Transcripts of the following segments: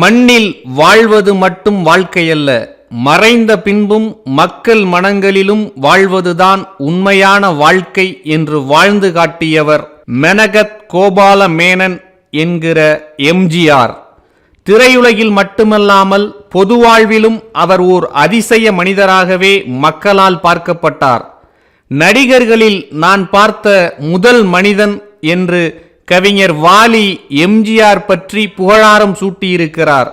மண்ணில் வாழ்வது மட்டும் வாழ்க்கையல்ல. மறைந்த பின்பும் மக்கள் மனங்களிலும் வாழ்வதுதான் உண்மையான வாழ்க்கை என்று வாழ்ந்து காட்டியவர் மெனகத் கோபால மேனன் என்கிற எம்ஜிஆர். திரையுலகில் மட்டுமல்லாமல் பொது வாழ்விலும் அவர் ஓர் அதிசய மனிதராகவே மக்களால் பார்க்கப்பட்டார். நடிகர்களில் நான் பார்த்த முதல் மனிதன் என்று கவிஞர் வாலி எம்ஜிஆர் பற்றி புகழாரம் சூட்டியிருக்கிறார்.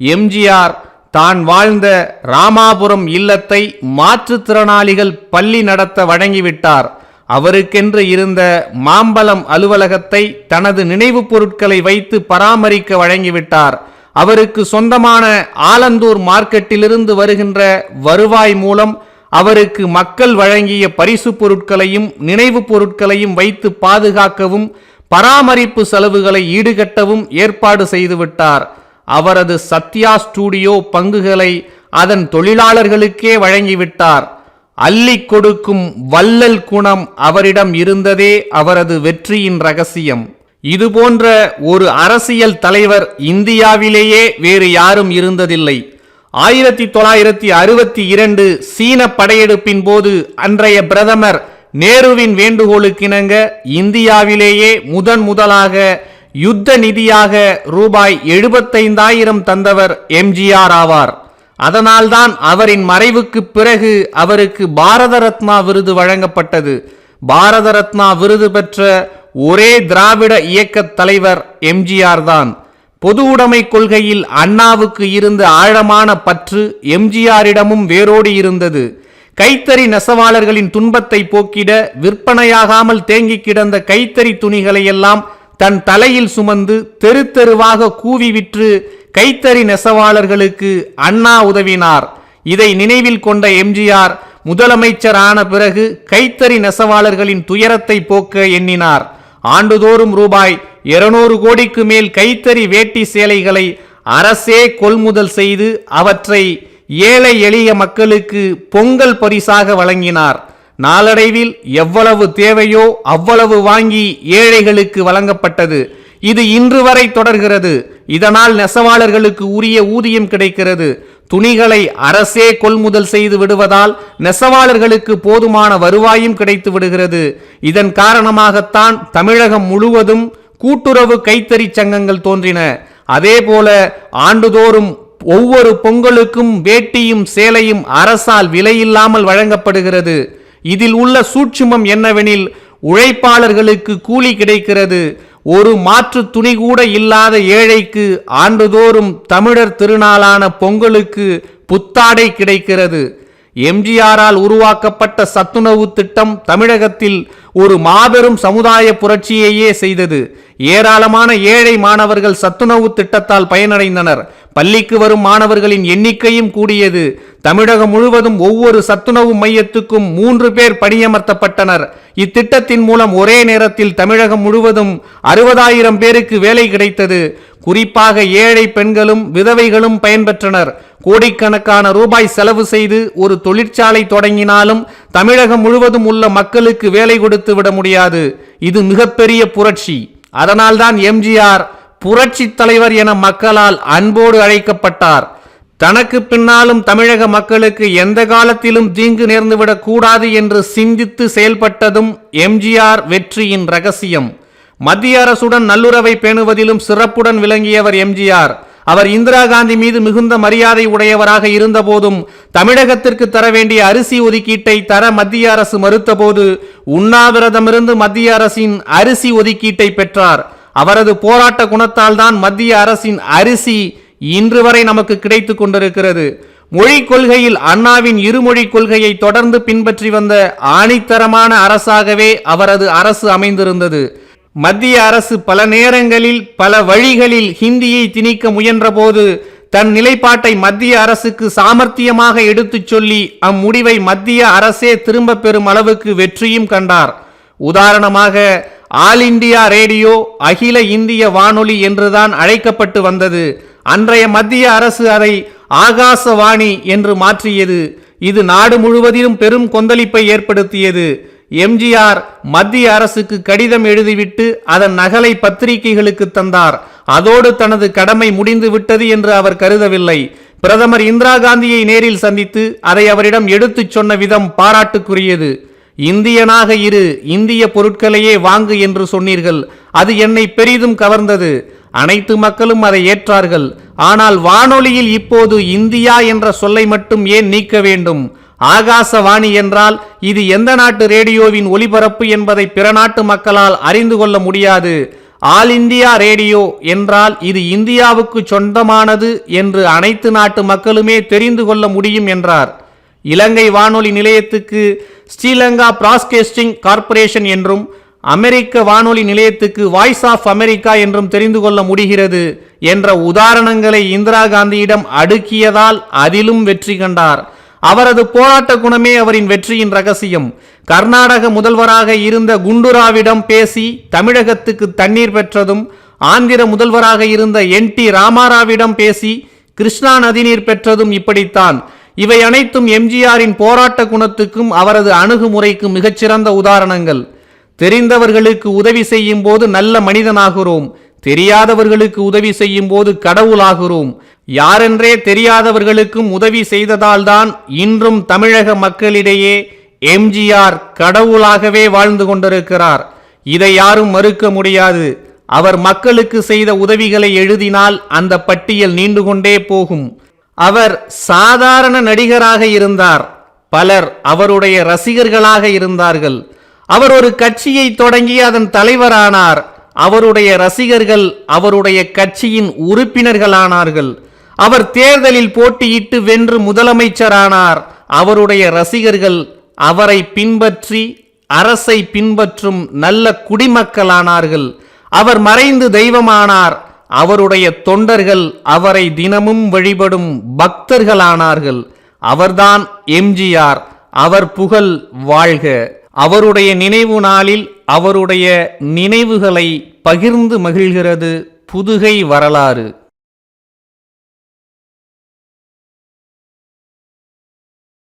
எம்ஜிஆர் தான் வாழ்ந்த ராமாபுரம் இல்லத்தை மாற்றுத்திறனாளிகள் பள்ளி நடத்த வழங்கிவிட்டார். அவருக்கென்று இருந்த மாம்பலம் அலுவலகத்தை தனது நினைவுப் பொருட்களை வைத்து பராமரிக்க வழங்கிவிட்டார். அவருக்கு சொந்தமான ஆலந்தூர் மார்க்கெட்டிலிருந்து வருகின்ற வருவாய் மூலம் அவருக்கு மக்கள் வழங்கிய பரிசு பொருட்களையும் நினைவுப் பொருட்களையும் வைத்து பாதுகாக்கவும் பராமரிப்பு செலவுகளை ஈடுகட்டவும் ஏற்பாடு செய்துவிட்டார். அவரது சத்யா ஸ்டூடியோ பங்குகளை அதன் தொழிலாளர்களுக்கே வழங்கிவிட்டார். அள்ளி கொடுக்கும் வள்ளல் குணம் அவரிடம் இருந்ததே அவரது வெற்றியின் ரகசியம். இதுபோன்ற ஒரு அரசியல் தலைவர் இந்தியாவிலேயே வேறு யாரும் இருந்ததில்லை. ஆயிரத்தி தொள்ளாயிரத்தி அறுபத்தி இரண்டு சீன படையெடுப்பின் போது அன்றைய பிரதமர் நேருவின் வேண்டுகோளுக்கிணங்க இந்தியாவிலேயே முதன் முதலாக யுத்த நிதியாக ரூபாய் எழுபத்தைந்தாயிரம் தந்தவர் எம்ஜிஆர் ஆவார். அதனால்தான் அவரின் மறைவுக்கு பிறகு அவருக்கு பாரத ரத்னா விருது வழங்கப்பட்டது. பாரத ரத்னா விருது பெற்ற ஒரே திராவிட இயக்க தலைவர் எம்ஜிஆர் தான். பொது உடைமை கொள்கையில் அண்ணாவுக்கு இருந்த ஆழமான பற்று எம்ஜிஆரிடமும் வேரோடி இருந்தது. கைத்தறி நெசவாளர்களின் துன்பத்தை போக்கிட விற்பனையாகாமல் தேங்கி கிடந்த கைத்தறி துணிகளை எல்லாம் தன் தலையில் சுமந்து தெரு தெருவாக கூவி விற்று கைத்தறி நெசவாளர்களுக்கு அண்ணா உதவினார். இதை நினைவில் கொண்ட எம்ஜிஆர் முதலமைச்சர் ஆன பிறகு கைத்தறி நெசவாளர்களின் துயரத்தை போக்க எண்ணினார். ஆண்டுதோறும் ரூபாய் இருநூறு கோடிக்கு மேல் கைத்தறி வேட்டி சேலைகளை அரசே கொள்முதல் செய்து அவற்றை ஏழை எளிய மக்களுக்கு பொங்கல் பரிசாக வழங்கினார். நாளடைவில் எவ்வளவு தேவையோ அவ்வளவு வாங்கி ஏழைகளுக்கு வழங்கப்பட்டது. இது இன்று வரை தொடர்கிறது. இதனால் நெசவாளர்களுக்கு உரிய ஊதியம் கிடைக்கிறது. துணிகளை அரசே கொள்முதல் செய்து விடுவதால் நெசவாளர்களுக்கு போதுமான வருவாயும் கிடைத்து விடுகிறது. இதன் காரணமாகத்தான் தமிழகம் முழுவதும் கூட்டுறவு கைத்தறி சங்கங்கள் தோன்றின. அதேபோல ஆண்டுதோறும் ஒவ்வொரு பொங்கலுக்கும் வேட்டியும் சேலையும் அரசால் விலையில்லாமல் வழங்கப்படுகிறது. இதில் உள்ள சூட்சுமம் என்னவெனில் உழைப்பாளர்களுக்கு கூலி கிடைக்கிறது. ஒரு மாற்று துணி கூட இல்லாத ஏழைக்கு ஆண்டுதோறும் தமிழர் திருநாளான பொங்கலுக்கு புத்தாடை கிடைக்கிறது. எம்ஜிஆரால் உருவாக்கப்பட்ட சத்துணவு திட்டம் தமிழகத்தில் ஒரு மாபெரும் சமுதாய புரட்சியையே செய்தது. ஏராளமான ஏழை மாணவர்கள் சத்துணவு திட்டத்தால் பயனடைந்தனர். பள்ளிக்கு வரும் மாணவர்களின் எண்ணிக்கையும் கூடியது. தமிழகம் முழுவதும் ஒவ்வொரு சத்துணவு மையத்துக்கும் மூன்று பேர் பணியமர்த்தப்பட்டனர். இத்திட்டத்தின் மூலம் ஒரே நேரத்தில் தமிழகம் முழுவதும் அறுபதாயிரம் பேருக்கு வேலை கிடைத்தது. குறிப்பாக ஏழை பெண்களும் விதவைகளும் பயன்பெற்றனர். கோடிக்கணக்கான ரூபாய் செலவு செய்து ஒரு தொழிற்சாலை தொடங்கினாலும் தமிழகம் முழுவதும் உள்ள மக்களுக்கு வேலை கொடுத்து விட முடியாது. இது மிகப்பெரிய புரட்சி. அதனால்தான் எம்ஜிஆர் புரட்சி தலைவர் என மக்களால் அன்போடு அழைக்கப்பட்டார். தனக்கு பின்னாலும் தமிழக மக்களுக்கு எந்த காலத்திலும் தீங்கு நேர்ந்துவிடக் கூடாது என்று சிந்தித்து செயல்பட்டதும் எம்ஜிஆர் வெற்றியின் ரகசியம். மத்திய அரசுடன் நல்லுறவை பேணுவதிலும் சிறப்புடன் விளங்கியவர் எம்ஜிஆர். அவர் இந்திரா காந்தி மீது மிகுந்த மரியாதை உடையவராக இருந்தபோதும் தமிழகத்திற்கு தர வேண்டிய அரிசி ஒதுக்கீட்டை தர மத்திய அரசு மறுத்தபோது உண்ணாவிரதமிருந்து மத்திய அரசின் அரிசி ஒதுக்கீட்டை பெற்றார். அவரது போராட்ட குணத்தால் தான் மத்திய அரசின் அரிசி இன்று வரை நமக்கு கிடைத்து கொண்டிருக்கிறது. மொழிக் கொள்கையில் அண்ணாவின் இருமொழி கொள்கையை தொடர்ந்து பின்பற்றி வந்த ஆணித்தரமான அரசாகவே அவரது அரசு அமைந்திருந்தது. மத்திய அரசு பல நேரங்களில் பல வழிகளில் ஹிந்தியை திணிக்க முயன்றபோது தன் நிலைப்பாட்டை மத்திய அரசுக்கு சாமர்த்தியமாக எடுத்துச் சொல்லி அம்முடிவை மத்திய அரசே திரும்ப பெறும் அளவுக்கு வெற்றியும் கண்டார். உதாரணமாக ஆல் இந்தியா ரேடியோ அகில இந்திய வானொலி என்றுதான் அழைக்கப்பட்டு வந்தது. அன்றைய மத்திய அரசு அதை ஆகாசவாணி என்று மாற்றியது. இது நாடு முழுவதிலும் பெரும் கொந்தளிப்பை ஏற்படுத்தியது. எம்ஜிஆர் மத்திய அரசுக்கு கடிதம் எழுதிவிட்டு அதன் நகலை பத்திரிகைகளுக்கு தந்தார். அதோடு தனது கடமை முடிந்து விட்டது என்று அவர் கருதவில்லை. பிரதமர் இந்திரா காந்தியை நேரில் சந்தித்து அதை அவரிடம் எடுத்துச் சொன்ன விதம் பாராட்டுக்குரியது. இந்தியனாக இரு இந்திய பொருட்களையே வாங்கு என்று சொன்னீர்கள். அது என்னை பெரிதும் கவர்ந்தது. அனைத்து மக்களும் அதை ஏற்றார்கள். ஆனால் வானொலியில் இப்போது இந்தியா என்ற சொல்லை மட்டும் ஏன் நீக்க வேண்டும்? ஆகாசவாணி என்றால் இது எந்த நாட்டு ரேடியோவின் ஒலிபரப்பு என்பதை பிற நாட்டு மக்களால் அறிந்து கொள்ள முடியாது. ஆல் இந்தியா ரேடியோ என்றால் இது இந்தியாவுக்கு சொந்தமானது என்று அனைத்து நாட்டு மக்களுமே தெரிந்து கொள்ள முடியும் என்றார். இலங்கை வானொலி நிலையத்துக்கு ஸ்ரீலங்கா பிராஸ்கேஸ்டிங் கார்ப்பரேஷன் என்றும் அமெரிக்க வானொலி நிலையத்துக்கு வாய்ஸ் ஆஃப் அமெரிக்கா என்றும் தெரிந்து கொள்ள முடிகிறது என்ற உதாரணங்களை இந்திரா காந்தியிடம் அடுக்கியதால் அதிலும் வெற்றி கண்டார். அவரது போராட்ட குணமே அவரின் வெற்றியின் ரகசியம். கர்நாடக முதல்வராக இருந்த குண்டுராவிடம் பேசி தமிழகத்துக்கு தண்ணீர் பெற்றதும் ஆந்திர முதல்வராக இருந்த என் டி ராமாராவிடம் பேசி கிருஷ்ணா நதிநீர் பெற்றதும் இப்படித்தான். இவை அனைத்தும் எம்ஜிஆரின் போராட்ட குணத்துக்கும் அவரது அணுகுமுறைக்கும் மிகச்சிறந்த உதாரணங்கள். தெரிந்தவர்களுக்கு உதவி செய்யும் போது நல்ல மனிதனாகிறோம். தெரியாதவர்களுக்கு உதவி செய்யும் போது கடவுளாகிறோம். யாரென்றே தெரியாதவர்களுக்கும் உதவி செய்ததால்தான் இன்றும் தமிழக மக்களிடையே எம்ஜிஆர் கடவுளாகவே வாழ்ந்து கொண்டிருக்கிறார். இதை யாரும் மறுக்க முடியாது. அவர் மக்களுக்கு செய்த உதவிகளை எழுதினால் அந்த பட்டியல் நீண்டு கொண்டே போகும். அவர் சாதாரண நடிகராக இருந்தார். பலர் அவருடைய ரசிகர்களாக இருந்தார்கள். அவர் ஒரு கட்சியை தொடங்கி அதன் தலைவரானார். அவருடைய ரசிகர்கள் அவருடைய கட்சியின் உறுப்பினர்களானார்கள். அவர் தேர்தலில் போட்டியிட்டு வென்று முதலமைச்சரானார். அவருடைய ரசிகர்கள் அவரை பின்பற்றி அரசை பின்பற்றும் நல்ல குடிமக்களானார்கள். அவர் மறைந்து தெய்வமானார். அவருடைய தொண்டர்கள் அவரை தினமும் வழிபடும் பக்தர்களானார்கள். அவர்தான் எம்ஜிஆர். அவர் புகழ் வாழ்க. அவருடைய நினைவு நாளில் அவருடைய நினைவுகளை பகிர்ந்து மகிழ்கிறது புதுகை வரலாறு.